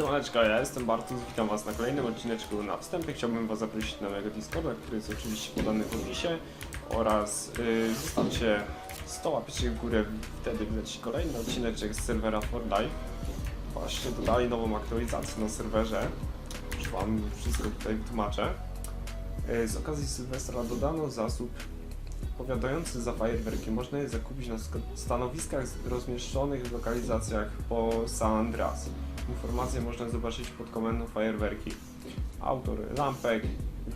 Siemaneczko, ja jestem Bartus, witam was na kolejnym odcineczku. Na wstępie chciałbym was zaprosić na mojego Discorda, który jest oczywiście podany w opisie oraz yy, zostawcie 100 łapeczek w górę, wtedy wleci kolejny odcineczek z serwera For Life. Właśnie dodali nową aktualizację na serwerze, już wam wszystko tutaj wytłumaczę. Yy, z okazji Sylwestra dodano zasób odpowiadający za fajerwerki. Można je zakupić na sk- stanowiskach rozmieszczonych w lokalizacjach po San Andreas. Informacje można zobaczyć pod komendą fajerwerki. Autor lampek,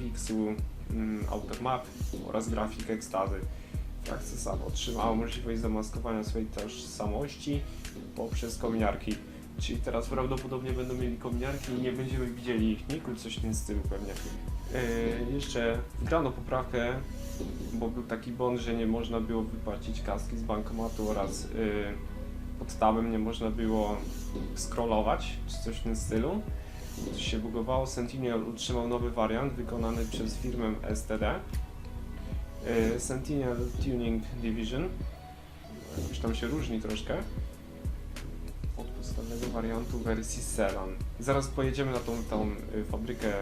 Wixu, mm, autor map oraz grafik ekstazy. Frakcja sam otrzymała możliwość zamaskowania swojej tożsamości poprzez kominiarki. Czyli teraz prawdopodobnie będą mieli kominiarki i nie będziemy widzieli ich niku, coś w tym stylu pewnie. Yy, jeszcze wgrano poprawkę bo był taki błąd, że nie można było wypłacić kaski z bankomatu oraz yy, pod tabem nie można było scrollować, czy coś w tym stylu. Coś się bugowało. Sentinel utrzymał nowy wariant wykonany przez firmę STD. Yy, Sentinel Tuning Division. Jakoś tam się różni troszkę od podstawowego wariantu wersji Sedan. Zaraz pojedziemy na tą, tą y, fabrykę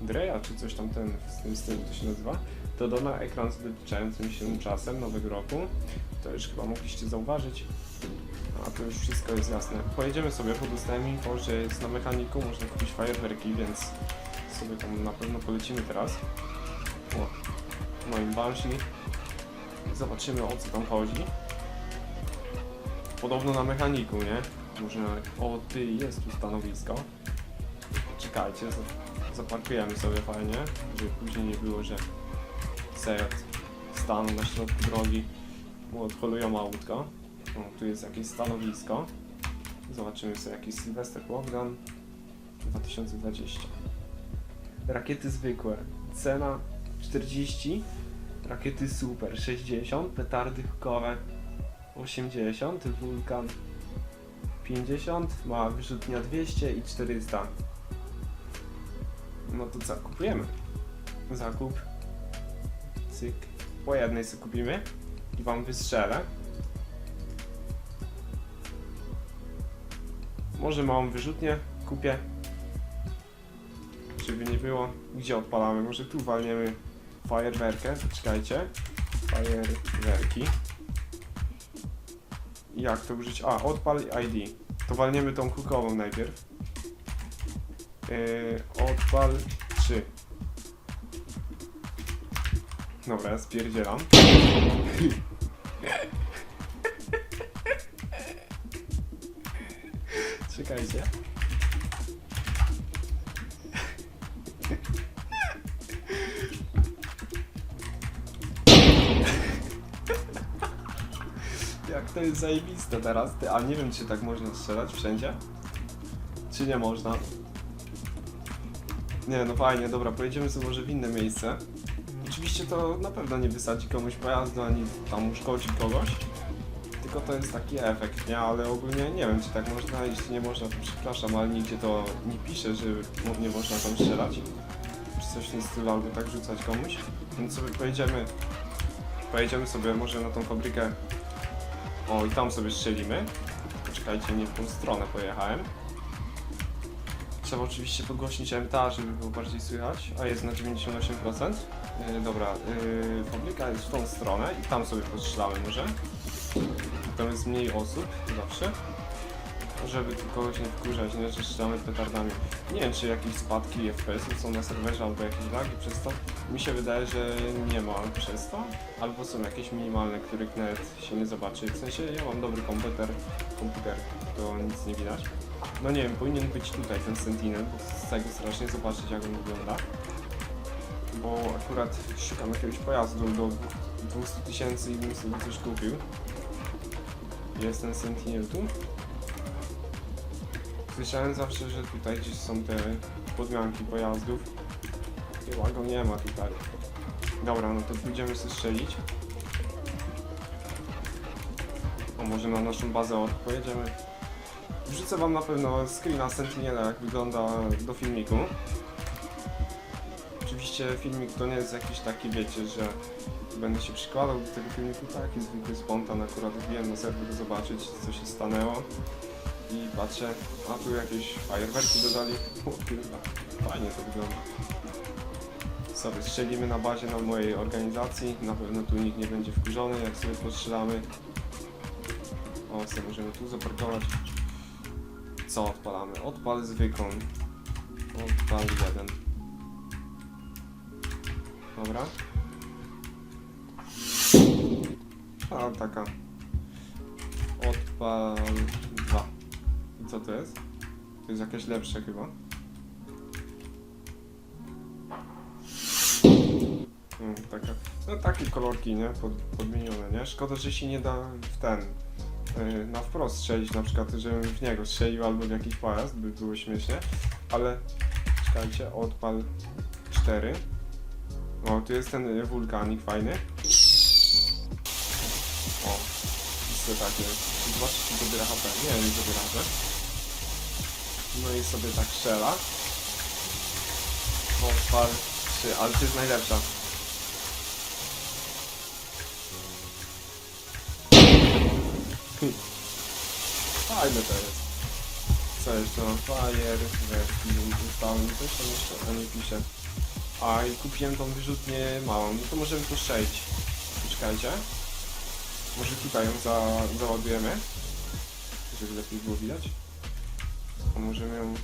Dreya, czy coś tam ten, w tym stylu to się nazywa. Dodano ekran z wyliczającym się czasem nowego roku. To już chyba mogliście zauważyć. A to już wszystko jest jasne. Pojedziemy sobie, bo dostałem info, że jest na mechaniku, można kupić fajerwerki, więc sobie tam na pewno polecimy teraz. O, moim Banshee. Zobaczymy o co tam chodzi. Podobno na mechaniku, nie? Może, o ty, jest tu stanowisko. Czekajcie, za- zaparkujemy sobie fajnie, żeby później nie było, że Seat stanął na środku drogi, mu odholują autko. O, tu jest jakieś stanowisko. Zobaczymy sobie jakiś Sylwester Lockdown 2020. Rakiety zwykłe. Cena 40. Rakiety super 60. Petardy hukowe 80. Wulkan 50. Mała wyrzutnia 200 i 400. No to co, kupujemy? Zakup cyk, po jednej sobie kupimy i wam wystrzelę. Może małą wyrzutnię kupię, żeby nie było. Gdzie odpalamy? Może tu walniemy fajerwerkę, czekajcie. Fajerwerki. Jak to użyć? A, odpal ID. To walniemy tą hukową najpierw. Yy, odpal 3. Dobra, spierdzielam. Czekajcie. Jak to jest zajebiste teraz, ty, a nie wiem czy tak można strzelać wszędzie? Czy nie można? Nie, no fajnie, dobra, pojedziemy sobie może w inne miejsce. Oczywiście to na pewno nie wysadzi komuś pojazdu, ani tam uszkodzi kogoś. Tylko to jest taki efekt, nie? Ale ogólnie nie wiem, czy tak można, jeśli nie można, to przepraszam, ale nigdzie to nie pisze, że nie można tam strzelać. Czy coś w tym stylu, albo tak rzucać komuś. Więc sobie pojedziemy, pojedziemy sobie może na tą fabrykę. O, i tam sobie strzelimy. Poczekajcie, nie w tą stronę pojechałem. Trzeba oczywiście podgłośnić MTA, żeby było bardziej słychać, a jest na 98%. Yy, dobra, yy, fabryka jest w tą stronę i tam sobie postrzelamy może. Tam jest mniej osób zawsze. Żeby kogoś nie wkurzać, nie, że strzelamy petardami. Nie wiem, czy jakieś spadki FPS są na serwerze albo jakieś lagi przez to. Mi się wydaje, że nie ma przez to. Albo są jakieś minimalne, których nawet się nie zobaczy. W sensie ja mam dobry komputer, komputer, to nic nie widać. No nie wiem, powinien być tutaj ten Sentinel, bo chcę go strasznie zobaczyć jak on wygląda. Bo akurat szukam jakiegoś pojazdu do 200 tysięcy i bym sobie coś kupił. Jest ten Sentinel tu. Słyszałem zawsze, że tutaj gdzieś są te podmianki pojazdów. Chyba go nie ma tutaj. Dobra, no to pójdziemy sobie strzelić. O, może na naszą bazę ork pojedziemy. Wrzucę wam na pewno screena Sentinela, jak wygląda do filmiku. Filmik to nie jest jakiś taki, wiecie, że będę się przykładał do tego filmiku, taki zwykły spontan, akurat wbiłem na serwer zobaczyć, co się stanęło. i patrzę, a tu jakieś fajerwerki dodali. O kurwa, fajnie to wygląda. Sobie strzelimy na bazie na mojej organizacji, na pewno tu nikt nie będzie wkurzony, jak sobie postrzelamy. O, sobie możemy tu zaparkować. Co odpalamy? Odpal zwykłą. Odpal jeden. Dobra. A, taka. Odpal 2. I co to jest? To jest jakieś lepsze chyba. Mm, taka, no takie kolorki, nie? Pod, podmienione, nie? Szkoda, że się nie da w ten, yy, na wprost strzelić, na przykład, żebym w niego strzelił albo w jakiś pojazd, by było śmiesznie, ale czekajcie, odpal 4. O, tu jest ten y, wulkanik fajny. O, to takie, zobaczcie, czy dobiera HP. Nie, nie dobiera HP. No i sobie tak strzela. Odpal 3, ale to jest najlepsza. Fajne to jest. Co jeszcze mam? Fire, ustałem coś tam jeszcze, a nie pisze. A i kupiłem tą wyrzutnię małą, no to możemy tu strzelić. Poczekajcie. Może tutaj ją za, załadujemy, żeby lepiej było widać. A możemy ją...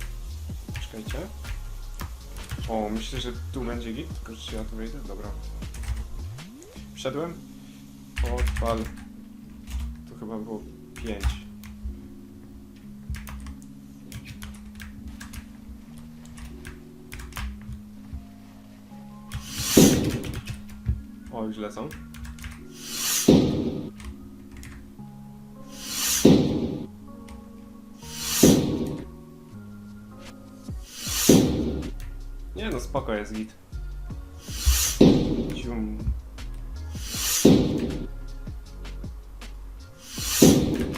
Poczekajcie. O, myślę, że tu będzie git, tylko czy ja tu wejdę? Dobra. Wszedłem. Odpal. To chyba było 5. O, już lecą. Nie no, spoko jest git. Cium.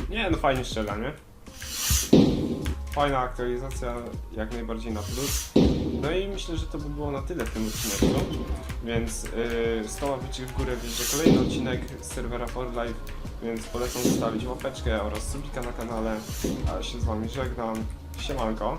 Nie no, fajnie strzela, nie? Fajna aktualizacja, jak najbardziej na plus. No i myślę, że to by było na tyle w tym odcinku. Więc yy, 100 łapeczek w górę wyjdzie kolejny odcinek z serwera For Life, więc polecam zostawić łapeczkę oraz subika na kanale. A się z wami żegnam. Siemanko.